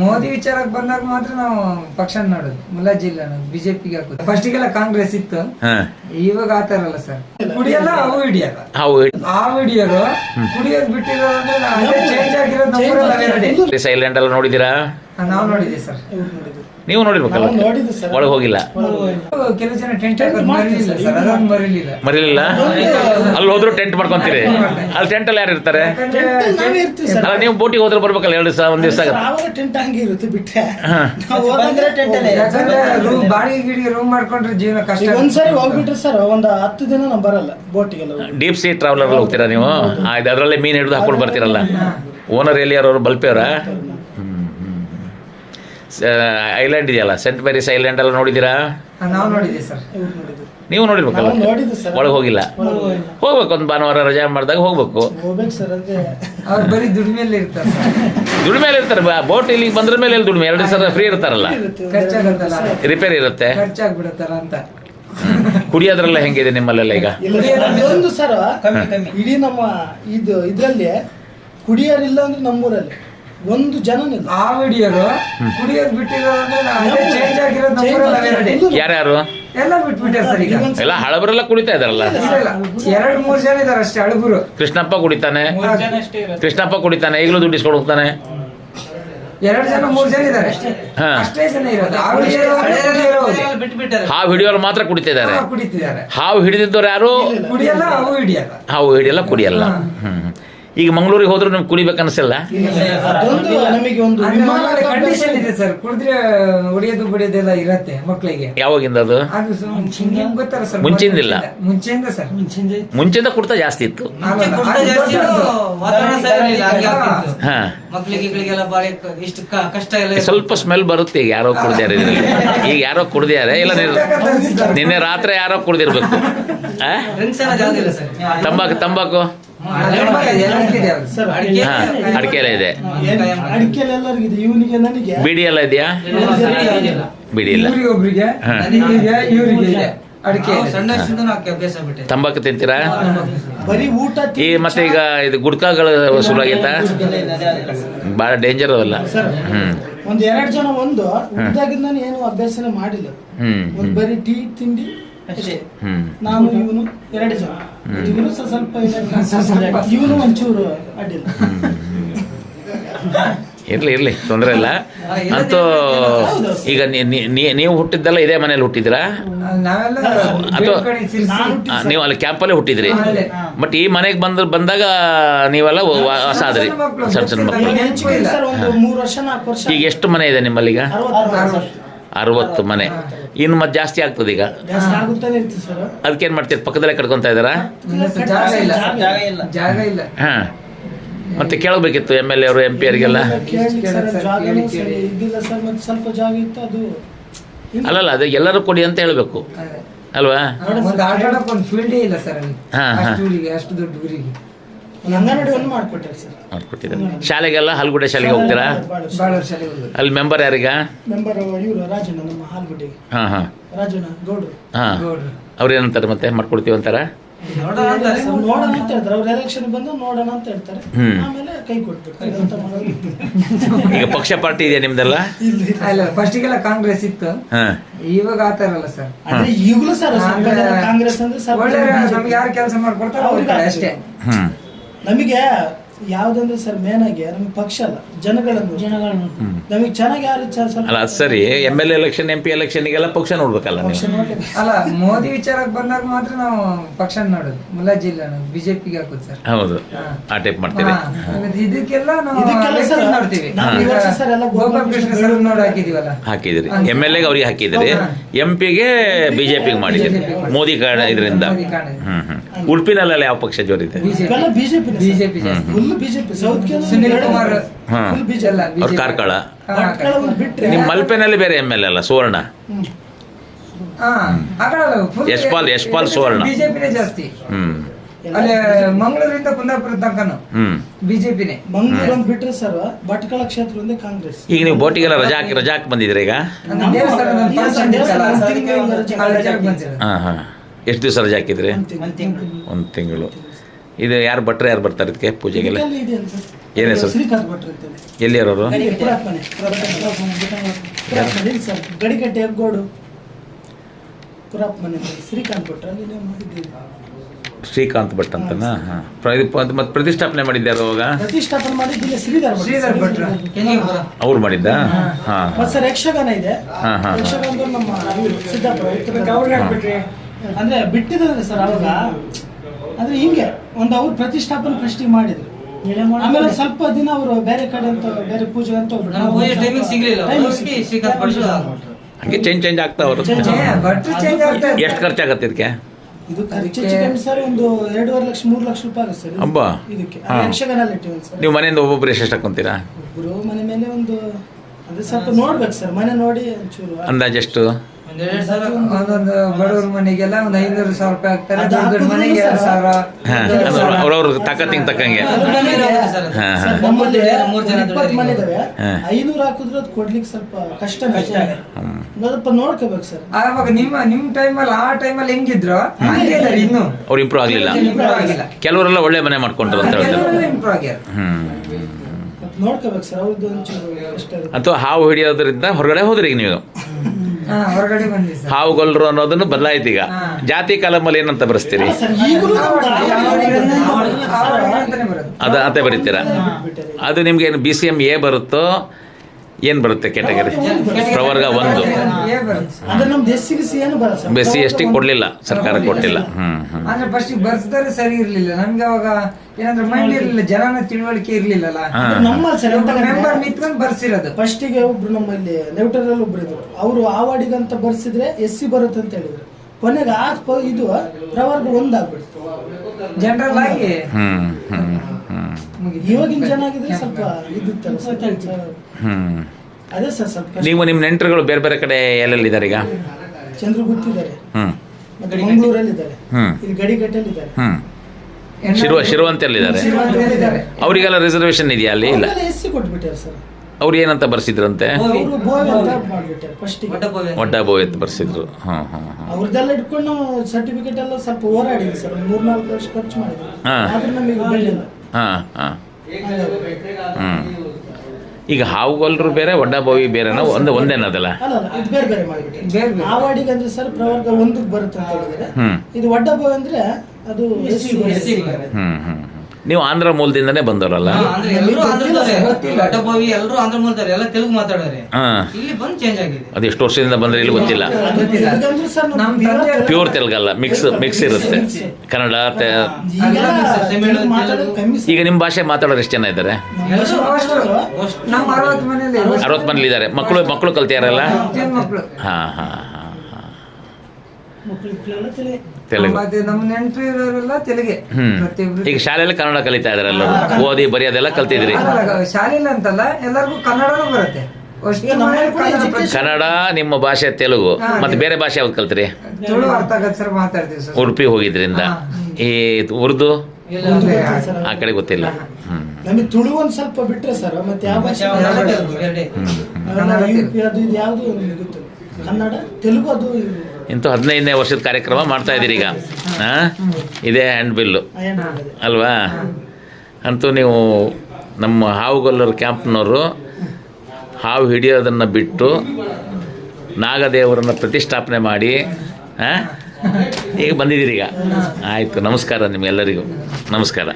ಮೋದಿ ವಿಚಾರಕ್ಕೆ ಬಂದಾಗ ಮಾತ್ರ ನಾವು ಪಕ್ಷ ನೋಡೋದು ಮುಲಾಜಿಲ್ಲ ನಾವು ಬಿಜೆಪಿಗೆ ಹಾಕೋದು. ಫಸ್ಟಿಗೆಲ್ಲ ಕಾಂಗ್ರೆಸ್ ಇತ್ತು. ಇವಾಗ ಆತಾರಲ್ಲ ಸರ್. ಕುಡಿಯಲ್ಲ ಅವು ಹಿಡಿಯಲ್ಲ. ಆ ವಿಡಿಯೋರು ಕುಡಿಯೋದು ಬಿಟ್ಟಿರೋದ್ರೆ ನಾವು ಚೇಂಜ್ ಆಗಿರೋದು ಸೈಲೆಂಟ್ ಎಲ್ಲ ನೋಡಿದ್ದೀರಾ? ಹಾ, ನಾವು ನೋಡಿದ್ದೀವಿ ಸರ್. ನೀವು ನೋಡಿರ್ಬೇಕಲ್ಲ ನಾವು ನೋಡಿದ್ವಿ ಸರ್. ಒಳಗೆ ಹೋಗಿಲ್ಲ. ಕೆಲವು ಜನ ಟೆಂಟ್ ಹಾಕೋದು ಮರಿಲಿಲ್ಲ ಮರಿಲಿಲ್ಲ. ಮರಿಲಿಲ್ಲ? ಅಲ್ಲಿ ಹೋದ್ರು ಟೆಂಟ್ ಮಾಡ್ಕೊಂತೀರಿ. ಅಲ್ಲಿ ಟೆಂಟ್ ಅಲ್ಲಿ ಯಾರು ಇರ್ತಾರೆ? ನಾವೇ ಅಲ್ಲ ಬೋಟಿಗೆ ಹೋದ್ರೆ ಬರ್ಬೇಕಲ್ಲ ಎರಡು ದಿವಸ ಒಂದ್ ದಿವಸ ಟೆಂಟ್ ಹಂಗೆ ಇರುತ್ತೆ ಬಿಟ್ಟೆ ನಾವು ಹೋದಂದ್ರೆ ಟೆಂಟ್ ಯಾಕಂದ್ರೆ ರೂಮ್ ಬಾಡಿಗೆ ಗಿಡಿಗೆ ರೂಮ್ ಮಾಡ್ಕೊಂಡ್ರೆ ಜೀವನ ಕಷ್ಟ ಈಗ ಒಂದ್ಸರಿ ಹೋಗ್ಬಿಟ್ರೆ ಸರ್ ಒಂದು ಹತ್ತು ದಿನ ನಾವು ಬರಲ್ಲ ಬೋಟಿಗೆಲ್ಲ ಹೋಗಿ. ಡೀಪ್ ಸಿ ಟ್ರಾವೆಲರ್ ಹೋಗ್ತೀರಾ ನೀವು? ಆಯ್ತು ಮೀನ್ ಮೀನು ಹಿಡಿದು ಹಾಕೊಂಡು ಬರ್ತೀರಲ್ಲ. ಓನರ್ ಎಲ್ಲಿ ಯಾರು ಬಲ್ಪೆಯವರ ಐಲ್ಯಾಂಡ್ ಇದೆಯಲ್ಲ? ಸೆಂಟ್ ಮೇರಿಸ್ ಐಲ್ಯಾಂಡ್ ಎಲ್ಲ ನೋಡಿದ್ದೀರಾ? ನೀವು ನೋಡಿರ್ಬೇಕಲ್ಲ? ಒಳಗೆ ಹೋಗಿಲ್ಲ? ಹೋಗ್ಬೇಕು. ಒಂದು ಭಾನುವಾರ ರಜಾ ಮಾಡಿದಾಗ ಹೋಗ್ಬೇಕು. ಹೋಗ್ಬೇಕು ಸರ್ ಅದೇ ಅವ್ರು ಬರೀ ದುಡಿಮೆಲ್ಲೇ ಇರ್ತಾರೆ ಸರ್. ದುಡಿಮೆ ಇರ್ತಾರೆ ಬೋಟ್ ಇಲ್ಲಿ ಬಂದ್ರ ಮೇಲೆ ಎಲ್ಲಿ ದುಡಿಮೆ ಎರಡು ದಿವಸ ಫ್ರೀ ಇರ್ತಾರಲ್ಲ? ರಿಪೇರಿ ಇರುತ್ತೆ? ಕುಡಿಯೋದ್ರಲ್ಲ ಅಂತ. ಕುಡಿಯೋದ್ರೆಲ್ಲ ಹೆಂಗಿದೆ ನಿಮ್ಮಲ್ಲೆಲ್ಲ ಈಗ? ಇಡೀ ನಮ್ಮ ಇದು ಇದ್ರಲ್ಲಿ ಕುಡಿಯೋರಿಲ್ಲ ಅಂದ್ರೆ ನಮ್ಮೂರಲ್ಲಿ. ಒಂದು ಜನನಿಲ್ಲ ಆ ವಿಡಿಯೋರು ಕುಡಿಯೋದು ಬಿಟ್ಟಿರೋದಂದ್ರೆ ನಾವು ಅದೇ ಚೇಂಜ್ ಆಗಿರೋದು ನಮ್ಮೂರಲ್ಲಿ ಅವೆರಡೇ. ಯಾರ್ಯಾರು? ಎಲ್ಲ ಬಿಟ್ಬಿಟ್ಟಾರೆ ಸರ್ ಈಗ. ಎಲ್ಲ ಹಳಬರೆಲ್ಲ ಕುಡಿತಾ ಇದಾರಲ್ಲ ಇಲ್ಲ. ಎರಡ್ ಮೂರ್ ಜನ ಇದಾರೆ ಅಷ್ಟೇ ಹಳಬರು. ಕೃಷ್ಣಪ್ಪ ಕುಡಿತಾನೆ. ಕೃಷ್ಣಪ್ಪ ಕುಡಿತಾನೆ ಈಗಲೂ ದುಡ್ಡು ಇಸ್ಕೊಂಡು ಹೋಗ್ತಾನೆ. ಎರಡ್ ಜನ ಮೂರ್ ಜನ ಇದಾರೆ ಹಾ. ಅಷ್ಟೇ ಜನ ಇರೋದು. ಆ ವಿಡಿಯೋ ಹಾವು ಹಿಡಿಯೋರು ಮಾತ್ರ ಕುಡಿತಾ ಇದ್ದಾರೆ. ಕುಡಿತಿದ್ದಾರೆ. ಹಾವು ಹಿಡಿದಿದ್ದವ್ರು ಯಾರು? ಕುಡಿಯಲ್ಲ ಅವು ಹಿಡಿಯಲ್ಲ. ಹಾವು ಹಿಡಿಯಲ್ಲ ಕುಡಿಯಲ್ಲ. ಹ್ಮ್. ಈಗ ಮಂಗಳೂರಿಗೆ ಹೋದ್ರು ನಿಮ್ಗೆ ಕುಡಿಬೇಕು ಅನಿಸಲ್ಲ? ಅದೊಂದು ನಮಗೆ ಒಂದು ವಿಮಾನ ಕಂಡೀಷನ್ ಇದೆ ಸರ್. ಕುಡಿದ್ರೆ ಹೊಡಿಯೋದು ಬಿಡಿಯೋದೆಲ್ಲ ಇರತ್ತೆ ಮಕ್ಕಳಿಗೆ ಯಾವಾಗಿಂದ ಅದು? ಅದು ಸುಮ್- ನಿಮ್ಗ್ ಗೊತ್ತಲ್ಲ ಸರ್ ಮುಂಚಿಂದಿಲ್ಲ. ಮುಂಚೆಯಿಂದ ಸರ್. ಮುಂಚೆಯಿಂದ ಕುಡ್ತಾ ಜಾಸ್ತಿ ಇತ್ತು. ಅದು ದೊಡ್ಡದು. ಹಾ. ಇಷ್ಟು ಕ- ಕಷ್ಟ ಎಲ್ಲ. ಸ್ವಲ್ಪ ಸ್ಮೆಲ್ ಬರುತ್ತೆ ಈಗ ಯಾರೋ ಕುಡ್ದ್ಯಾರ ಇದ್ರಲ್ಲಿ. ಈಗ ಯಾರೋ ಕುಡ್ದ್ಯಾರ ಇಲ್ಲ ನಿನ್ನೆ- ನಿನ್ನೆ ರಾತ್ರಿ ಯಾರೋ ಕುಡ್ದಿರ್ಬೇಕು. ಆ? Drinks ಎಲ್ಲ ಜಾಗ ಇಲ್ಲ ಸರ್. ತಂಬಾಕು ತಂಬಾಕು? ಇದೆ ಇದೆ. ಅಡಿಕೆಲ್ಲ ನನಗೆ? ಬಿಡಿ ಎಲ್ಲ ಇದೆಯಾ? ಬಿಡಿ ಇಲ್ಲ. ಇದೆ. ಇದೆ. ತಂಬಾಕು ತಿಂತೀರಾ? ಬರೀ ಊಟ ಈ ಮತ್ತೆ ಈಗ ಇದು ಗುಡ್ಕಾಗಳು ಶುರುವಾಗೈತಾ ಬಹಳ ಡೇಂಜರ್ ಅದಲ್ಲ ಹ್ಮ್. ಒಂದ್ ಎರಡ್ ಜನ ಒಂದು ಏನು ಅಭ್ಯಾಸನೇ ಮಾಡಿಲ್ಲ. ಬರೀ ಟೀ ತಿಂಡಿ ಅಷ್ಟೇ. ಹ್ಮ್. ನಾನು ಇವನು ಎರಡು ಜನ. ಇವನು ಸ್ವಲ್ಪ ಇವನು ಒಂಚೂರು ಅಡ್ಡಿಲ್ಲ. ಇರ್ಲಿ ಇರ್ಲಿ ತೊಂದರೆ ಇಲ್ಲ. ಅಂತೂ ಈಗ ನೀವು ಹುಟ್ಟಿದ್ದೆಲ್ಲ ಇದೇ ಮನೇಲಿ ಹುಟ್ಟಿದ್ರಾ ನಾವೆಲ್ಲ ಅಥವಾ- ನೀವು ಅಲ್ಲಿ ಕ್ಯಾಂಪಲ್ಲೇ ಹುಟ್ಟಿದ್ರಿ. ಬಟ್ ಈ ಮನೆಗೆ ಬಂದ ಬಂದಾಗ ನೀವೆಲ್ಲ ಆದ್ರಿ. ಸಣ್ಣ ಸಣ್ಣ ಮಕ್ಕಳು ಸರ್ ಒಂದು ಮೂರು ವರ್ಷ ನಾಲ್ಕು ವರ್ಷ. ಈಗ ಎಷ್ಟು ಮನೆ ಇದೆ ನಿಮ್ಮಲ್ಲಿ ಈಗ ಅರವತ್ತು ಮನೆ. ಇನ್ನು ಮತ್ತೆ ಜಾಸ್ತಿ ಆಗ್ತದೆ ಈಗ. ಅದಕ್ಕೇನು ಮಾಡ್ತೀರಿ? ಪಕ್ಕದಲ್ಲೇ ಕಟ್ಕೊಂತ ಇದ್ದಾರಾ? ಇಲ್ಲ ಸರ್, ಜಾಗ ಇಲ್ಲ. ಜಾಗ ಇಲ್ಲ. ಹಾ. ಮತ್ತೆ ಕೇಳಬೇಕಿತ್ತು ಎಂ ಎಲ್ ಎ ಅವರು ಎಂ ಪಿ ಅವರಿಗೆಲ್ಲ? ಸರ್ ಸರ್, ಜಾಗನೂ ಕೇಳಿ, ಸರಿ ಕೇಳಿ. ಇದ್ದಿಲ್ಲ ಸರ್ ಮತ್ತೆ ಸ್ವಲ್ಪ ಜಾಗ ಇತ್ತು ಅದು ಅಲ್ಲಲ್ಲ ಅದೇ ಎಲ್ಲರೂ ಕೊಡಿ ಅಂತ ಹೇಳಬೇಕು. ಅಲ್ವಾ? ಹಾ, ಹಾ. ಅಂಗನವಾಡಿ ಒಂದು ಮಾಡ್ಕೊಟ್ಟೆ ಸರ್. ಮಾಡ್ಕೊಟ್ಟಿದ್ದಾರೆ ಶಾಲೆಗೆಲ್ಲ ಹಲ್ಗುಡೆ ಶಾಲೆಗೆ ಹೋಗ್ತೀರಾ? ಅಲ್ಲಿ ಮೆಂಬರ್ ಯಾರೀಗ? ಮೆಂಬರ್ ಇವರು ರಾಜಣ್ಣ ನಮ್ಮ ಹಾಲ್ಗುಡ್ಡಿಗೆ. ಹಾಂ ಹಾಂ. ರಾಜಣ್ಣ ಗೌಡ್ರು. ಹಾಂ. ಗೌಡ್ರು. ಅವ್ರು ಏನಂತಾರೆ ಮತ್ತೆ? ಮಾಡ್ಕೊಡ್ತೀವಿ ಅಂತಾರ? ನೋಡೋಣ ಅಂತಾರೆ. ಸರ್, ನೋಡೋಣ ಅಂತ ಹೇಳ್ತಾರೆ. ಅವ್ರು ಎಲೆಕ್ಷನ್ ಬಂದು ನೋಡೋಣ ಅಂತ ಹೇಳ್ತಾರೆ. ಹ್ಮ್. ಆಮೇಲೆ ಕೈ ಕೊಟ್ಬಿಟ್ಟು ಅಂತ ಮಾಡೋದು. ಈಗ ಪಕ್ಷ ಪಾರ್ಟಿ ಇದೆಯಾ ನಿಮ್ದೆಲ್ಲ? ಇಲ್ಲ ಇಲ್ಲ. ಅಲ್ಲ ಫಸ್ಟಿಗೆಲ್ಲ ಕಾಂಗ್ರೆಸ್ ಇತ್ತು. ಹಾಂ. ಇವಾಗ ಅಲ್ಲ ಸರ್. ಈಗಲೂ ಸರ್ ಕಾಂಗ್ರೆಸ್ ಅಂದ್ರೆ ಒಳ್ಳೆ ನಮ್ಗೆ ಯಾರು ಕೆಲಸ ಮಾಡ್ಕೊಡ್ತಾರೆ ಅವ್ರಿಗೆ ಅಷ್ಟೇ. ಹ್ಞೂ ನಮಗೆ ಯಾವ್ದಂದ್ರೆ ಸರ್ ಮೇನ್ ಆಗಿ ನಮ್ಗೆ ಪಕ್ಷ ಅಲ್ಲ ಜನಗಳನ್ನು. ಜನಗಳನ್ನು. ನಮಗೆ ಚೆನ್ನಾಗಿ ಯಾರು ಅಲ್ಲ ಅದು ಸರಿ. M L election M P ಎಲೆಕ್ಷನ್ಗೆಲ್ಲ ಪಕ್ಷ ನೋಡ್ಬೇಕಲ್ಲ ನೀವು? ಅಲ್ಲ ಮೋದಿ ವಿಚಾರಕ್ಕೆ ಬಂದಾಗ ಮಾತ್ರ ನಾವು ಪಕ್ಷ ನೋಡೋದು. ಮುಲಾಜಿಲ್ಲ ನಾವು ಬಿಜೆಪಿಗೆ ಹಾಕೋದು ಸರ್ ಹೌದು. ಆ ಟೈಪ್ ಮಾಡ್ತೀರಿ? ಇದಕ್ಕೆಲ್ಲ ನಾವು ಇದಕ್ಕೆಲ್ಲ ಸರ್ ವ್ಯಕ್ತಿ ನೋಡ್ತೀವಿ. ನಾವು ಈ ವರ್ಷ ಸರ್ ಎಲ್ಲ ಗೋಪಾಲಕೃಷ್ಣ ಸರ್ ನೋಡಿ ಹಾಕಿದೀವಲ್ಲ? ಹಾಕಿದ್ರಿ. ಎಂ ಎಲ್ ಎಗೆ ಅವ್ರಿಗೆ ಹಾಕಿದಿರಿ. ಎಂ ಪಿಗೆ ಬಿ ಜೆ ಪಿಗೆ ಮಾಡಿದಿರಿ. ಮೋದಿ ಕಾರಣ ಇದರಿಂದ. ಹ್ಮ್ ಹ್ಮ್. ಉಡುಪಿನಲ್ಲೆಲ್ಲ ಯಾವ ಪಕ್ಷ ಜೋರಿದೆ ಬಿಜೆಪಿ. ಬಿಜೆಪಿ ಬಿಜೆಪಿ ಜಾಸ್ತಿ ಬಿಜೆಪಿ. ಸೌತ್ ಸುನಿಲ್ ಕುಮಾರ್ ಹಾ. ಬಿಜೆಪಿ ಎಲ್ಲ ಅವ್ರ ಕಾರ್ಕಳ. ನಿಮ್ಮ ಮಲ್ಪೆನಲ್ಲಿ ಬೇರೆ ಎಂ ಎಲ್ ಅಲ್ಲ ಸುವರ್ಣ. ಹಾ ಯಶ್ಪಾಲ್- ಯಶ್ಪಾಲ್ ಸುವರ್ಣ. ಬಿಜೆಪಿನೇ ಜಾಸ್ತಿ. ಹ್ಮ್. ಅಲ್ಲಿ ಮಂಗಳೂರಿಂದ ಕುಂದಾಪುರ ತನಕನು ಬಿಜೆಪಿನೇ. ಮಂಗಳೂರು ಒಂದು ಬಿಟ್ರೆ ಸರ್ ಭಟ್ಕಳ ಕ್ಷೇತ್ರ ಒಂದೇ ಕಾಂಗ್ರೆಸ್. ಈಗ ನೀವು ಬೋಟಿಗೆಲ್ಲ ರಜಾ ಹಾಕಿ ರಜಾ ಹಾಕಿ ಹಾ ಈಗ ಸರ್, ಎಷ್ಟು ದಿವಸ ರಜೆ ಹಾಕಿದ್ರಿ ತಿಂಗಳು. ಒಂದು ತಿಂಗಳು. ಇದು ಯಾರು ಭಟ್ರು ಯಾರು ಬರ್ತಾರೆ ಇದಕ್ಕೆ ಪೂಜೆಗೆಲ್ಲ? ಏನೇ ಅಂತೇಳಿ ಎಲ್ಲಿ ಅವರು ಸರ್ ಶ್ರೀಕಾಂತ್ ಭಟ್ ಅಂತನಾ? ಹಾಂ ಮತ್ತೆ ಪ್ರತಿಷ್ಠಾಪನೆ ಮಾಡಿದ್ದೆ ಅವಾಗ? ಅವ್ರು ಮಾಡಿದ್ದ? ಹಾಂ. ಮತ್ತೆ ಸರ್ ಯಕ್ಷಗಾನ ಇದೆ. ಹಾ, ಹಾ. ಅಂದ್ರೆ ಬಿಟ್ಟಿದ್ದಾರೆ ಸರ್ ಅವಾಗ ಅಂದ್ರೆ ಹಿಂಗೆ ಒಂದು ಅವ್ರು ಪ್ರತಿಷ್ಠಾಪನೆ ಪ್ರಶ್ನೆ ಮಾಡಿದ್ರು. ಆಮೇಲೆ ಸ್ವಲ್ಪ ದಿನ ಅವರು ಬೇರೆ ಕಡೆ ಅಂತ ಬೇರೆ ಪೂಜೆ ಅಂತ ಹೋಗಿ ಚೇಂಜ್ ಚೇಂಜ್ ಆಗ್ತಾ ಬರುತ್ತೆ ಚೇಂಜ್ ಎಷ್ಟು ಖರ್ಚಾಗತ್ತೆ ಇದಕ್ಕೆ? ಇದು ಖರ್ಚು ಸರ್ ಒಂದು ಎರಡೂವರೆ ಲಕ್ಷ ಮೂರು ಲಕ್ಷ ರೂಪಾಯಿ ಆಗುತ್ತೆ ಸರ್ ಹಬ್ಬ ಅಬ್ಬಾ. ಇದಕ್ಕೆ. ಯಕ್ಷಗಾನ ಸರ್. ನೀವು ಮನೆಯಿಂದ ಒಬ್ಬೊಬ್ಬರು ಎಷ್ಟು ಹಾಕೊಂತೀರಾ? ಒಬ್ಬರು ಮನೆ ಮೇಲೆ ಒಂದು ಅದು ಸ್ವಲ್ಪ ನೋಡ್ಬೇಕು ಸರ್ ಮನೆ ನೋಡಿ ಒಂಚೂರು. ಅಂದಾಜು ಒಂದ್ ಎರಡ್ ಸಾವಿರ ಒಂದೊಂದು ಬಡವ್ರ ಮನೆಗೆಲ್ಲ ಒಂದ್ ಐನೂರು ಸಾವಿರ ರೂಪಾಯಿ ಆಗ್ತಾರೆ ಅದು ದೊಡ್ಡ ದೊಡ್ಡ ಮನೆಗೆ ಎರಡ್ ಸರ್. ಸಾವಿರ. ಹಾಂ ಅವ್ರವ್ರ ತಾಕತ್ತಿಂಗ್ ತಕ್ಕಂಗೆ. ಅದು ಕಮ್ಮಿ ಇರುತ್ತೆ ಸರ್ ಅದು. ಹಾ, ಹಾ. ಸರ್, ನಮ್ಮಲ್ಲಿ ಮೂರ್ ಜನ ಇಪ್ಪತ್ತು ಮನೆ ಇದಾವೆ. ಹಾ. ಐನೂರು ಹಾಕಿದ್ರೆ ಅದು ಕೊಡ್ಲಿಕ್ಕೆ ಸ್ವಲ್ಪ ಕಷ್ಟ ಹ್ಮ್. ಸ್ವಲ್ಪ ನೋಡ್ಕೋಬೇಕು ಸರ್. ಆವಾಗ ನಿಮ್ಮ ನಿಮ್ ಟೈಮಲ್ಲಿ ಆ ಟೈಮಲ್ಲಿ ಹೆಂಗಿದ್ರು? ಹಂಗೆ ಇದಾರೆ ಇನ್ನು. ಅವ್ರು ಇಂಪ್ರೂವ್ ಆಗಲಿಲ್ಲ ಇಂಪ್ರೂವ್ ಆಗಿಲ್ಲ. ಕೆಲವರೆಲ್ಲ ಒಳ್ಳೆ ಮನೆ ಮಾಡ್ಕೊಂಡ್ರು ಅಂತ ಹೇಳ್ತಾರೆ. ಇಂಪ್ರೂವ್ ಆಗ್ಯಾರ. ಹ್ಮ್. ಮತ್ತೆ ನೋಡ್ಕೋಬೇಕು ಸರ್ ಅವ್ರದ್ದು ಒಂಚೂರು ಕಷ್ಟ ಇರುತ್ತೆ. ಅಥವಾ ಹಾವು ಹಿಡಿಯೋದ್ರಿಂದ ಹೊರಗಡೆ ಹೋದ್ರಿ ಈಗ ನೀವು. ಹಾವುಗೊಲ್ರು ಅನ್ನೋದನ್ನು ಬದಲಾಯ್ತು ಈಗ. ಜಾತಿ ಕಾಲಮಲ್ಲಿ ಏನಂತ ಬರೆಸ್ತೀರಿ? ಅದ ಅಂತ ಬರೀತೀರಾ? ಅದು ನಿಮ್ಗೆ ಏನು ಬಿ ಸಿ ಎಂ ಎ ಬರುತ್ತೋ? ಏನು ಬರುತ್ತೆ ಕ್ಯಾಟಗರಿ? ಪ್ರವರ್ಗ ಒಂದು. ಎಸ್ ಸಿ ಎಸ್ ಟಿ ಕೊಡಲಿಲ್ಲ ಸರ್ಕಾರ ಕೊಟ್ಟಿಲ್ಲ. ಹ್ಮ್ ಅಂದ್ರೆ ಫಸ್ಟ್ ಬರ್ಸಿದ್ರೆ ಸರಿ ಇರ್ಲಿಲ್ಲ. ನಮ್ಗೆ ಅವಾಗ ಏನಂದ್ರೆ ಮೈಂಡ್ ಇರ್ಲಿಲ್ಲ ಜನನ ತಿಳುವಳಿಕೆ ಇರ್ಲಿಲ್ಲಲ್ಲ. ನಮ್ಮ ಮೆಂಬರ್ ನಿಂತ್ಕೊಂಡು ಬರ್ಸಿರೋದು. ಫಸ್ಟಿಗೆ ಒಬ್ರು ನಮ್ಮಲ್ಲಿ ನೆವ್ಟರಲ್ಲಿ ಒಬ್ರು ಇದ್ರು. ಅವರು ಆ ವಾರ್ಡಿಗಂತ ಬರ್ಸಿದ್ರೆ ಎಸ್ ಸಿ ಬರುತ್ತೆ ಅಂತ ಹೇಳಿದ್ರು. ಕೊನೆಗೆ ಆ ಇದು ಪ್ರವರ್ಗ ಒಂದಾಗ್ಬಿಡ್ತು. ಜನರಲ್ ಆಗಿ. ಇವಾಗಿನ ಜನ ಆಗಿದ್ರೆ ಸ್ವಲ್ಪ ಇದಿತ್ತಲ್ಲ ಹ್ಮ್. ಅದೇ ಸರ್ ಸ್ವಲ್ಪ ಕಷ್ಟ. ನೀವು ನಿಮ್ಮ ನೆಂಟರುಗಳು ಬೇರೆ ಬೇರೆ ಕಡೆ ಎಲ್ಲೆಲ್ಲಿದ್ದಾರೆ ಈಗ? ಚಂದ್ರ ಗೊತ್ತಿದ್ದಾರೆ ಹ್ಮ್. ಮತ್ತೆ ಮಂಗಳೂರಲ್ಲಿ ಇದ್ದಾರೆ ಹ್ಮ್. ಇಲ್ಲಿ ಗಡಿಗಟ್ಟಲ್ಲಿ ಇದ್ದಾರೆ ಹ್ಮ್ ಶಿರುವ. ಅವರಿಗೆಲ್ಲ ರಿಸರ್ವೇಶನ್ ಇದೆಯಾ ಅಲ್ಲಿ? ಇಲ್ಲ. ಎಸ್ ಸಿ ಕೊಟ್ಬಿಟ್ಟಾರೆ ಸರ್. ಅವ್ರು ಏನಂತ ಬರ್ಸಿದ್ರಂತೆ. ಅವರು ಬೋವಿ ಅಂತ ಮಾಡ್ಬಿಟ್ಟಾರೆ ಫಸ್ಟಿಗೆ ದೊಡ್ಡ ಬೋವಿ. ಅಂತ. ಬರ್ಸಿದ್ರು. ಹಾಂ ಹಾಂ ಹಾಂ. ಅವ್ರದ್ದೆಲ್ಲ ಇಟ್ಕೊಂಡು ಸರ್ಟಿಫಿಕೇಟ್ ಎಲ್ಲ ಸ್ವಲ್ಪ ಹೋರಾಡಿದ್ವಿ ಸರ್. ಮೂರ್ನಾಲ್ಕು ವರ್ಷ ಖರ್ಚು ಮಾಡಿದ್ವಿ. ಹಾ. ಆದ್ರೆ ನಮಗೆ ಬಂದಿಲ್ಲ ಹಾಂ ಹಾಂ. ಹ್ಞೂ ಈಗ ಹಾವುಗೊಲ್ರು ಬೇರೆ ಒಡ್ಡ ಬೋವಿ ಬೇರೆ ಒಂದು ಒಂದೇನದಲ್ಲ? ಅಲ್ಲ ಅಲ್ಲ ಇದು ಬೇರೆ ಬೇರೆ ಮಾಡ್ಬಿಟ್ಟೆ ಬೇರೆ ಬೇರೆ. ಆ ವಾರ್ಡಿಗೆ ಅಂದ್ರೆ ಸರ್ ಪ್ರವರ್ಗ ಒಂದಕ್ಕೆ ಬರುತ್ತೆ ಅಂತ ಹೇಳಿದ್ರೆ ಹ್ಮ್. ಇದು ಒಡ್ಡ ಬೋವ್ ಅಂದ್ರೆ ಅದು ಎಸ್ ಸಿ ಹ್ಮ್ ಹ್ಮ್. ನೀವು ಆಂಧ್ರ ಮೂಲದಿಂದನೇ ಬಂದವರಲ್ಲ? ಹಾ, ಅಂದ್ರೆ ಎಲ್ಲರೂ ಆಂಧ್ರದವ್ರೆ. ಗೊತ್ತಿಲ್ಲ. ಎಲ್ಲರೂ ಆಂಧ್ರ ಮೂಲದವ್ರೆ ಎಲ್ಲ ತೆಲುಗು ಮಾತಾಡೋರೆ. ಹಾಂ. ಇಲ್ಲಿ ಬಂದು ಚೇಂಜ್ ಆಗಿದೆ. ಅದು ಎಷ್ಟು ವರ್ಷದಿಂದ ಬಂದ್ರೆ ಇಲ್ಲಿ ಗೊತ್ತಿಲ್ಲ. ಪ್ಯೂರ್ ತೆಲುಗಲ್ಲ ಮಿಕ್ಸ್ ಮಿಕ್ಸ್ ಇರುತ್ತೆ. ಕನ್ನಡ. ಈಗ ನಿಮ್ಮ ಭಾಷೆ ಮಾತಾಡೋರು ಎಷ್ಟು ಜನ ಇದ್ದಾರೆ? ಅರವತ್ತು ಮನೇಲಿ ಇದ್ದಾರೆ ಮಕ್ಕಳು ಮಕ್ಕಳು ಕಲ್ತಿಯಾರಲ್ಲ ಹಾಂ ಹಾಂ. ಮತ್ತೆ ನಮ್ಮ ನೆಂಟರು ಇರೋರೆಲ್ಲ ತೆಲುಗೆ. ಪ್ರತಿಯೊಬ್ರು ಈಗ ಶಾಲೆಯಲ್ಲಿ ಕನ್ನಡ ಕಲಿತಾ ಇದಾರೆ ಎಲ್ಲರೂ. ಓದಿ ಬರೆಯೋದೆಲ್ಲ ಕಲ್ತಿದ್ರಿ. ಶಾಲೆಯಲ್ಲಿ ಅಂತಲ್ಲ ಎಲ್ಲರಿಗೂ ಕನ್ನಡನೂ ಬರುತ್ತೆ. ಅಷ್ಟು ಕನ್ನಡ ನಿಮ್ಮ ಭಾಷೆ ತೆಲುಗು. ಮತ್ತೆ ಬೇರೆ ಭಾಷೆ ಯಾವ್ದು ಕಲ್ತ್ರಿ? ತುಳು ಅರ್ಥ ಆಗತ್ತೆ ಸರ್ ಮಾತಾಡ್ತೀವಿ ಸರ್. ಉಡುಪಿ ಹೋಗಿದ್ರಿಂದ. ಈ ಉರ್ದು. ಆ ಕಡೆ ಗೊತ್ತಿಲ್ಲ. ಹ್ಮ್. ನಮಗೆ ತುಳು ಒಂದ್ ಸ್ವಲ್ಪ ಬಿಟ್ರೆ ಸರ್ ಮತ್ತೆ ಯಾವ ಭಾಷೆ ಅದು ಇದು ಯಾವುದು ಗೊತ್ತಿಲ್ಲ. ಕನ್ನಡ ತೆಲುಗು ಅದು ಇಂತೂ ಹದಿನೈದನೇ ವರ್ಷದ ಕಾರ್ಯಕ್ರಮ ಮಾಡ್ತಾ ಇದ್ದೀರಿ ಈಗ. ಹಾಂ? ಇದೇ ಹ್ಯಾಂಡ್ ಬಿಲ್ಲು ಅಲ್ವಾ? ಅಂತೂ ನೀವು ನಮ್ಮ ಹಾವುಗೊಲ್ಲರ ಕ್ಯಾಂಪ್ನವರು ಹಾವು ಹಿಡಿಯೋದನ್ನು ಬಿಟ್ಟು ನಾಗದೇವರನ್ನು ಪ್ರತಿಷ್ಠಾಪನೆ ಮಾಡಿ, ಹಾಂ? ಈಗ ಬಂದಿದ್ದೀರಿ ಈಗ. ಆಯಿತು, ನಮಸ್ಕಾರ ನಿಮಗೆಲ್ಲರಿಗೂ. ನಮಸ್ಕಾರ.